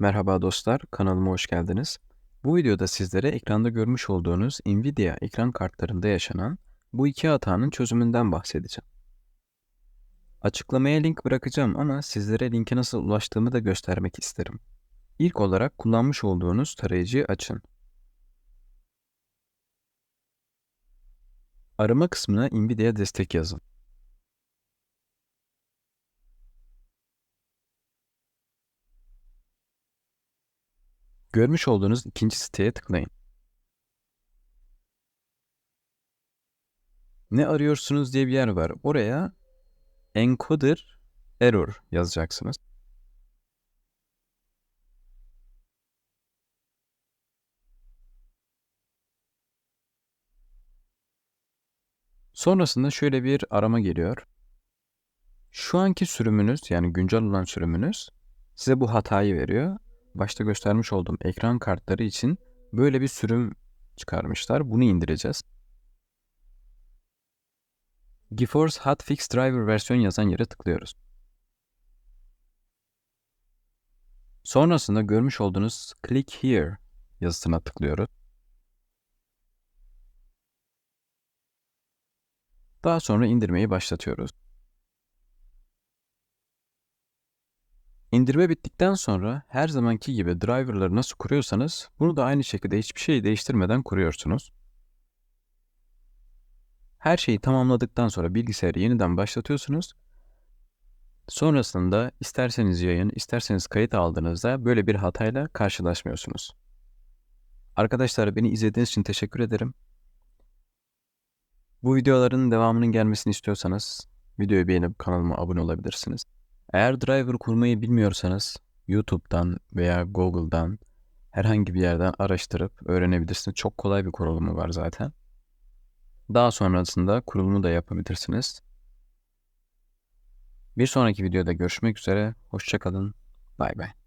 Merhaba dostlar, kanalıma hoş geldiniz. Bu videoda sizlere ekranda görmüş olduğunuz Nvidia ekran kartlarında yaşanan bu iki hatanın çözümünden bahsedeceğim. Açıklamaya link bırakacağım ama sizlere linke nasıl ulaştığımı da göstermek isterim. İlk olarak kullanmış olduğunuz tarayıcıyı açın. Arama kısmına Nvidia destek yazın. Görmüş olduğunuz ikinci siteye tıklayın. Ne arıyorsunuz diye bir yer var. Oraya encoder error yazacaksınız. Sonrasında şöyle bir arama geliyor. Şu anki sürümünüz yani güncel olan sürümünüz size bu hatayı veriyor. Başta göstermiş olduğum ekran kartları için böyle bir sürüm çıkarmışlar. Bunu indireceğiz. GeForce Hotfix Driver versiyon yazan yere tıklıyoruz. Sonrasında görmüş olduğunuz Click Here yazısına tıklıyoruz. Daha sonra indirmeyi başlatıyoruz. İndirme bittikten sonra her zamanki gibi driverları nasıl kuruyorsanız bunu da aynı şekilde hiçbir şey değiştirmeden kuruyorsunuz. Her şeyi tamamladıktan sonra bilgisayarı yeniden başlatıyorsunuz. Sonrasında isterseniz yayın, isterseniz kayıt aldığınızda böyle bir hatayla karşılaşmıyorsunuz. Arkadaşlar beni izlediğiniz için teşekkür ederim. Bu videoların devamının gelmesini istiyorsanız videoyu beğenip kanalıma abone olabilirsiniz. Eğer driver kurmayı bilmiyorsanız YouTube'dan veya Google'dan herhangi bir yerden araştırıp öğrenebilirsiniz. Çok kolay bir kurulumu var zaten. Daha sonrasında kurulumu da yapabilirsiniz. Bir sonraki videoda görüşmek üzere. Hoşçakalın. Bay bay.